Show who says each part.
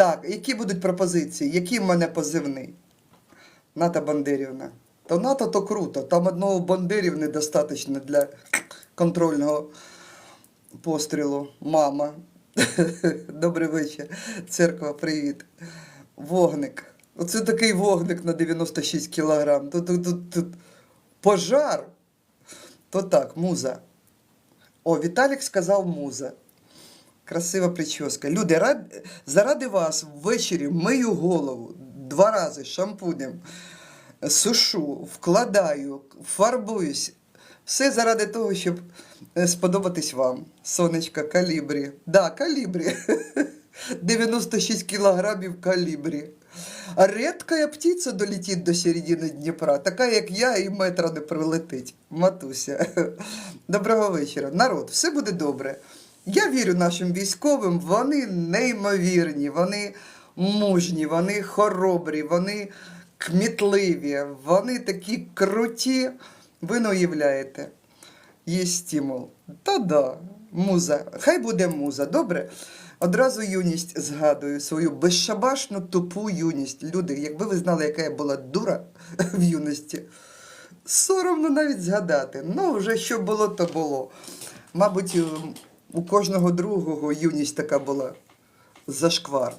Speaker 1: Так, які будуть пропозиції? Який в мене позивний? Ната Бандерівна. То НАТО то круто. Там одного Бандерівни достатньо для контрольного пострілу. Мама. Добрий вечір. Церква, привіт. Вогник. Оце такий вогник на 96 кілограм. Тут, тут, тут, тут пожар. То так, муза. О, Віталік сказав муза. Красива прическа. Люди, рад... заради вас ввечері мию голову два рази шампунем, сушу, вкладаю, фарбуюсь. Все заради того, щоб е, сподобатись вам. Сонечка, калібрі. Да, калібрі. 96 кілограмів калібрі. Редкая птиця долетить до середини Дніпра, така як я, і метра не прилетить. Матуся. Доброго вечора. Народ, все буде добре. Я вірю нашим військовим, вони неймовірні, вони мужні, вони хоробрі, вони кмітливі, вони такі круті. Ви не уявляєте. Є стимул. Та да, муза. Хай буде муза, добре? Одразу юність згадую, свою безшабашну тупу юність. Люди, якби ви знали, яка я була дура в юності, соромно навіть згадати. Ну, вже що було, то було. Мабуть, у- у кожного другого юність така була. Зашквар.